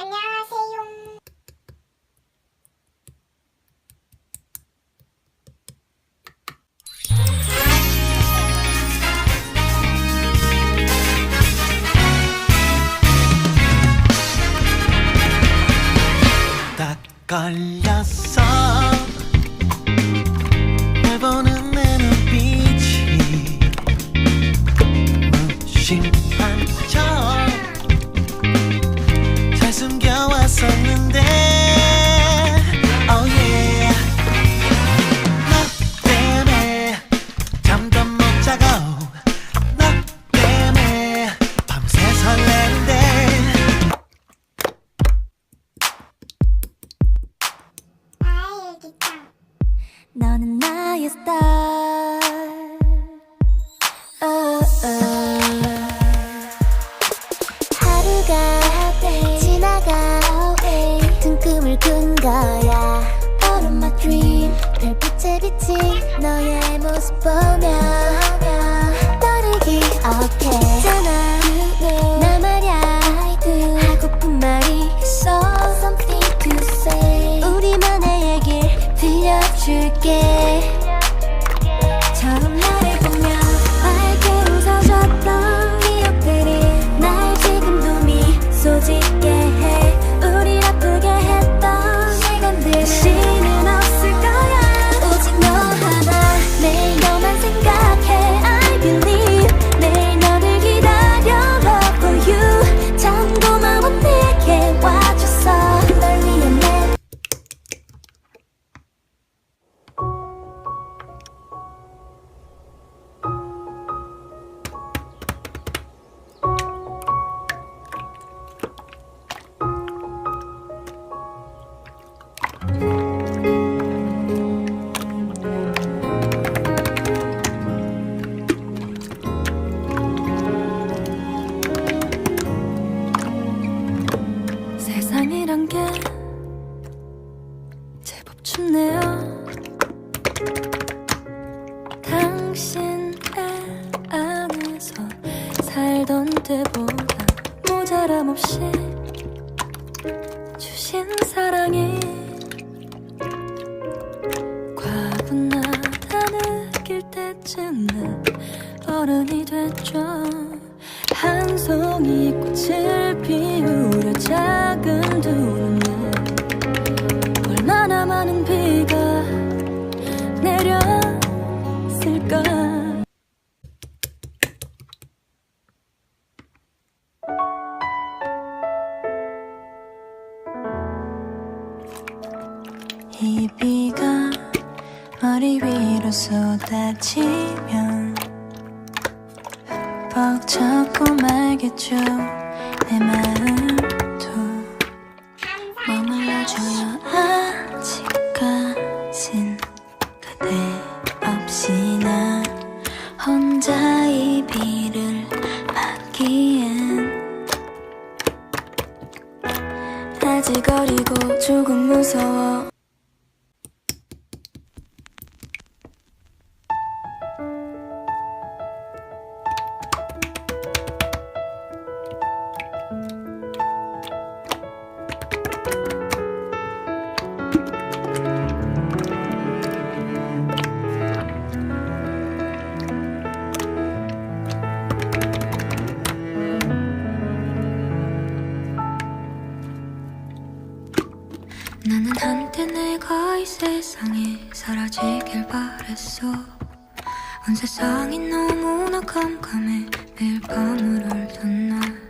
안녕하세요. 딱 걸렸어 너는 나의 스타일 어, 어. 하루가 지나가 같은 꿈을 꾼 거야 Out of my dream 별빛에 비친 너의 모습 때보다 모자람 없이 주신 사랑이 과분하다 느낄 때쯤 난 어른이 됐죠. 한 송이 꽃을 피우려 작은 두 이 비가 머리 위로 쏟아지면 벅차고 말겠죠 내 마음도. 머물러줘요 아직까진 그대 없이 나 혼자 이 비를 맞기엔 아직 어리고 조금 무서워 세상에 사라지길 바랬어. 온 세상이 너무나 깜깜해 매일 밤을 울던 날